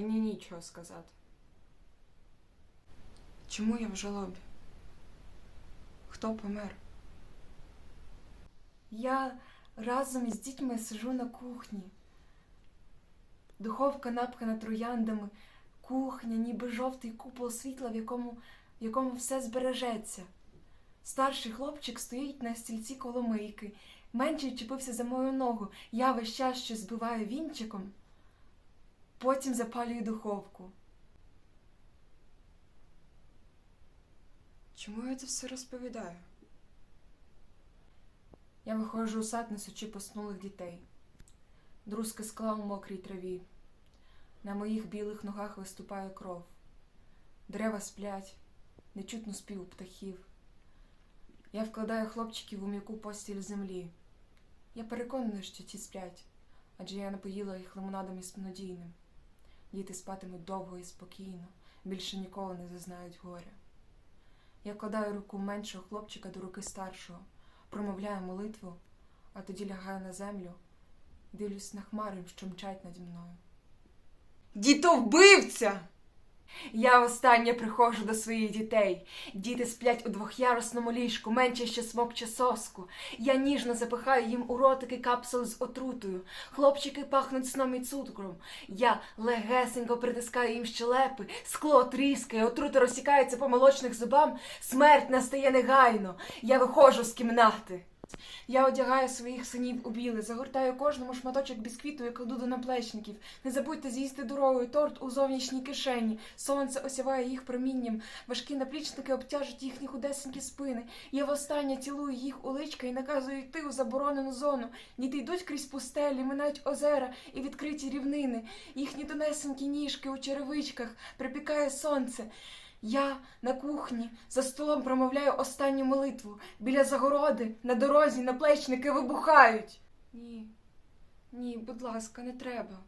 нічого сказати. Чому я в жалобі? Хто помер? Я разом із дітьми сижу на кухні. Духовка напхана трояндами, кухня, ніби жовтий купол світла, в якому, в якому все збережеться. Старший хлопчик стоїть на стільці коло мийки. Менший чіпився за мою ногу. Я весь час щось збиваю вінчиком, потім запалюю духовку. Чому я це все розповідаю? Я виходжу у сад, несучи поснулих дітей. Друзки скла у мокрій траві. На моїх білих ногах виступає кров. Дерева сплять, не чутно спів птахів. Я вкладаю хлопчиків у м'яку постіль землі. Я переконана, що ті сплять, адже я напоїла їх лимонадом із снодійним. Діти спатимуть довго і спокійно, більше ніколи не зазнають горя. Я кладаю руку меншого хлопчика до руки старшого промовляю молитву, а тоді лягаю на землю, дивлюсь на хмари, що мчать наді мною. Дітовбивця! Я востаннє приходжу до своїх дітей. Діти сплять у двохярусному ліжку, менше ще смокче соску. Я ніжно запихаю їм у ротики капсули з отрутою. Хлопчики пахнуть сном і цукром. Я легесенько притискаю їм щелепи, скло тріскає, отрута розсікається по молочних зубам, смерть настає негайно. Я виходжу з кімнати. Я одягаю своїх синів у біле, загортаю кожному шматочок бісквіту і кладу до наплечників. Не забудьте з'їсти дорогою торт у зовнішній кишені. Сонце осяває їх промінням. Важкі наплічники обтяжуть їхні худесенькі спини. Я востаннє цілую їх у личка і наказую йти у заборонену зону. Діти йдуть крізь пустелі, минають озера і відкриті рівнини. Їхні тонесенькі ніжки у черевичках припікає сонце. Я на кухні за столом промовляю останню молитву. Біля загороди, на дорозі, наплечники вибухають. Ні, ні, будь ласка, не треба.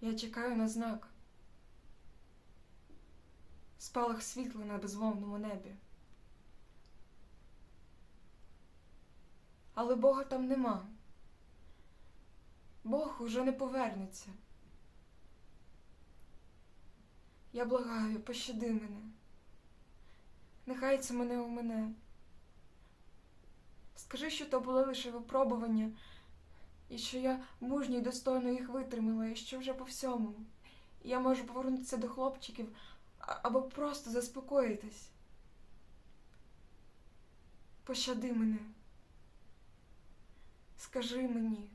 Я чекаю на знак. Спалах світла на безмовному небі. Але Бога там нема. Бог уже не повернеться. Я благаю, пощади мене. Нехай це мене у мене. Скажи, що то були лише випробування, і що я мужньо й достойно їх витримала, і що вже по всьому. Я можу повернутися до хлопчиків або просто заспокоїтись. Пощади мене. Скажи мені.